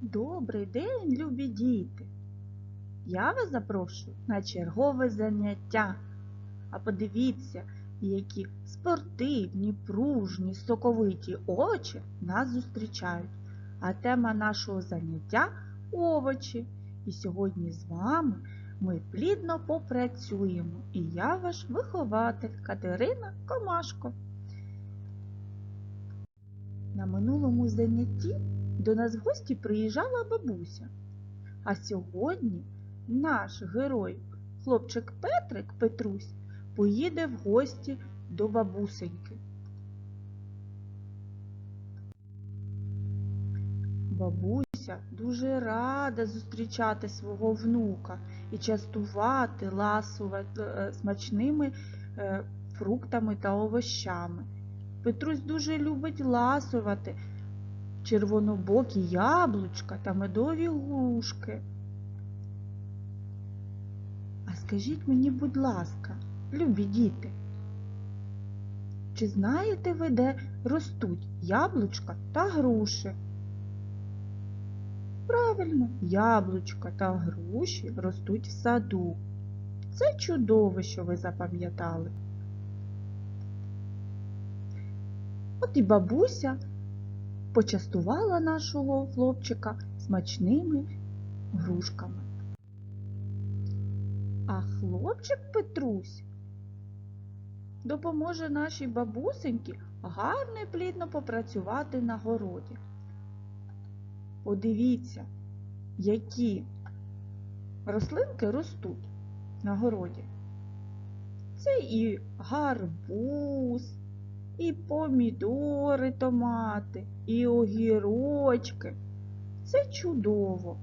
Добрий день, любі діти! Я вас запрошую на чергове заняття. А подивіться, які спортивні, пружні, соковиті очі нас зустрічають. А тема нашого заняття овочі. І сьогодні з вами ми плідно попрацюємо. І я ваш вихователь Катерина Комашко. На минулому занятті до нас в гості приїжджала бабуся. А сьогодні наш герой, хлопчик Петрик Петрусь, поїде в гості до бабусеньки. Бабуся дуже рада зустрічати свого внука і частувати ласувати е, смачними е, фруктами та овощами. Петрусь дуже любить ласувати червонобокі яблучка та медові грушки. А скажіть мені, будь ласка, любі діти, чи знаєте ви, де ростуть яблучка та груші? Правильно, яблучка та груші ростуть в саду. Це чудово, що ви запам'ятали. От і бабуся почастувала нашого хлопчика смачними грушками. А хлопчик Петрусь допоможе нашій бабусеньки гарно і плідно попрацювати на городі. Подивіться, які рослинки ростуть на городі. Це і гарбуз, і помідори, томати, і огірочки. Це чудово.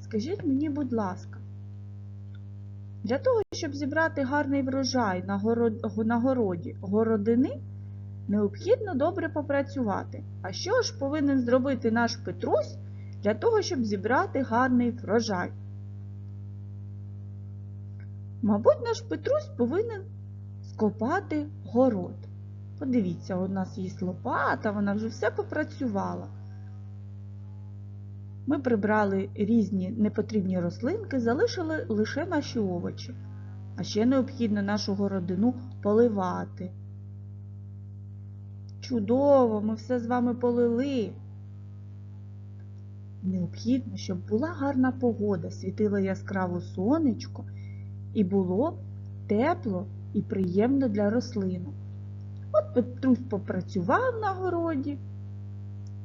Скажіть мені, будь ласка, для того, щоб зібрати гарний врожай на, город... на городі городини, необхідно добре попрацювати. А що ж повинен зробити наш Петрусь для того, щоб зібрати гарний врожай? Мабуть, наш Петрусь повинен скопати город. Подивіться, у нас є лопата, вона вже все попрацювала. Ми прибрали різні непотрібні рослинки, залишили лише наші овочі. А ще необхідно нашу городину поливати. Чудово, ми все з вами полили. Необхідно, щоб була гарна погода, світило яскраво сонечко і було тепло і приємно для рослинок. Петрусь попрацював на городі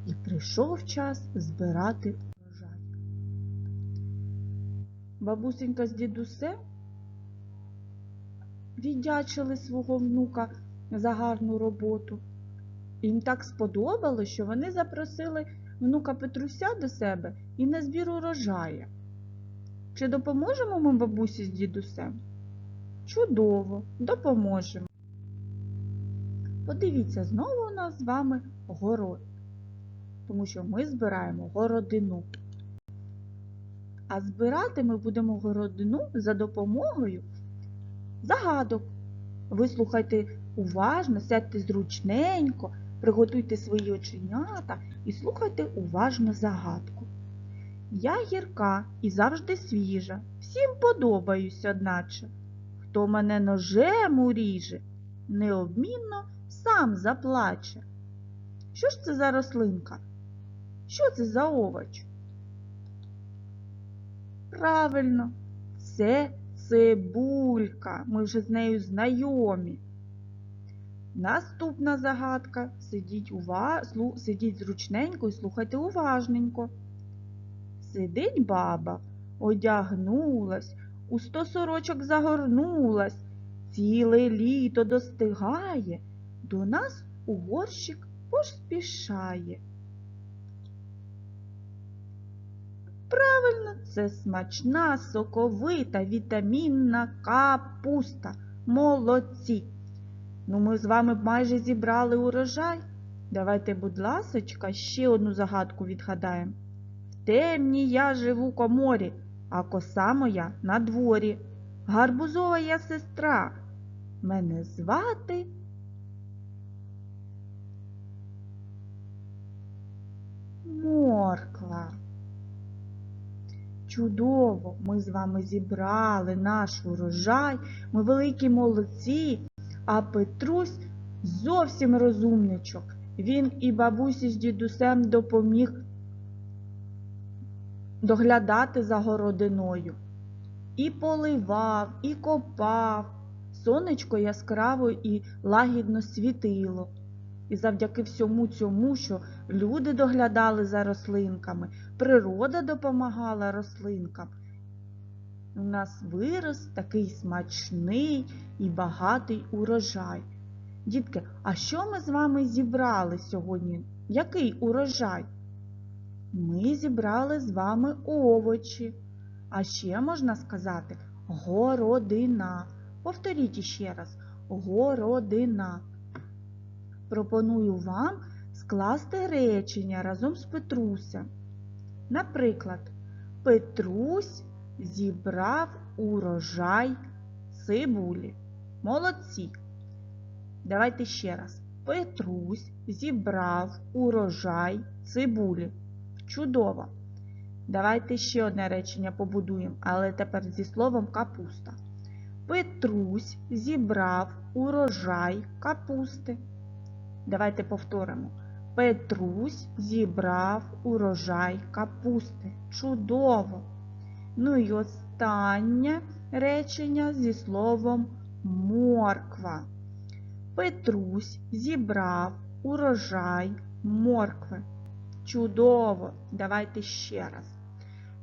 і прийшов час збирати урожай. Бабусенька з дідусем віддячили свого внука за гарну роботу. Їм так сподобалось, що вони запросили внука Петруся до себе і на збір урожая. Чи допоможемо ми бабусі з дідусем? Чудово, допоможемо. Подивіться, знову у нас з вами город, тому що ми збираємо городину. А збирати ми будемо городину за допомогою загадок. Вислухайте уважно, сядьте зручненько, приготуйте свої оченята і слухайте уважно загадку. Я гірка і завжди свіжа, всім подобаюсь, одначе. Хто мене ножем уріже, необмінно сам заплаче. Що ж це за рослинка? Що це за овоч? Правильно, це цибулька. Ми вже з нею знайомі. Наступна загадка. Сидіть, ува... Сидіть зручненько і слухайте уважненько. Сидить баба, одягнулась, у сто сорочок загорнулась, ціле літо достигає, до нас у горщик поспішає. Правильно, це смачна, соковита, вітамінна капуста. Молодці. Ну, ми з вами майже зібрали урожай. Давайте, будь ласочка, ще одну загадку відгадаємо. В темній я живу коморі, а коса моя на дворі. Гарбузова я сестра. Мене звати. Морква. Чудово! Ми з вами зібрали наш урожай, ми великі молодці, а Петрусь зовсім розумничок. Він і бабусі з дідусем допоміг доглядати за городиною. І поливав, і копав. Сонечко яскраво і лагідно світило. І завдяки всьому цьому, що люди доглядали за рослинками, природа допомагала рослинкам. У нас вирос такий смачний і багатий урожай. Дітки, а що ми з вами зібрали сьогодні? Який урожай? Ми зібрали з вами овочі, а ще можна сказати городина. Повторіть іще раз городина. Пропоную вам скласти речення разом з Петрусем. Наприклад, Петрусь зібрав урожай цибулі. Молодці. Давайте ще раз. Петрусь зібрав урожай цибулі. Чудово. Давайте ще одне речення побудуємо, але тепер зі словом капуста. Петрусь зібрав урожай капусти. Давайте повторимо. Петрусь зібрав урожай капусти. Чудово! Ну і останнє речення зі словом морква. Петрусь зібрав урожай моркви. Чудово! Давайте ще раз.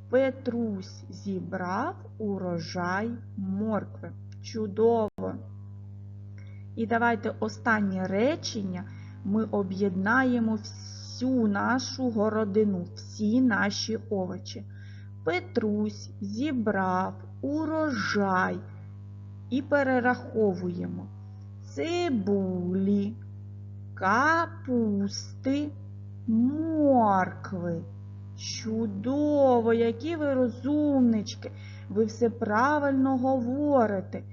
Петрусь зібрав урожай моркви. Чудово! І давайте останнє речення ми об'єднаємо всю нашу городину, всі наші овочі. Петрусь зібрав урожай і перераховуємо цибулі, капусти, моркви. Чудово, які ви розумнички! Ви все правильно говорите.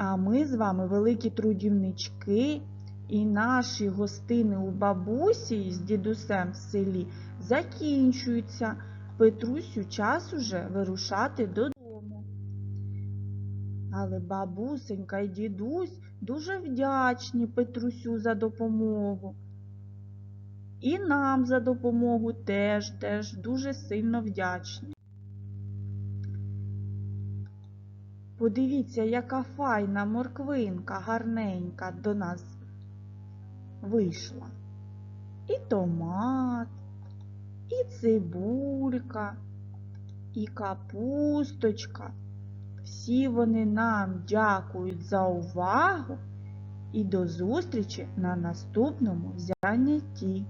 А ми з вами великі трудівнички, і наші гостини у бабусі з дідусем в селі закінчуються. Петрусю час уже вирушати додому. Але бабусенька і дідусь дуже вдячні Петрусю за допомогу. І нам за допомогу теж теж дуже сильно вдячні. Подивіться, яка файна морквинка гарненька до нас вийшла. І томат, і цибулька, і капусточка. Всі вони нам дякують за увагу і до зустрічі на наступному занятті.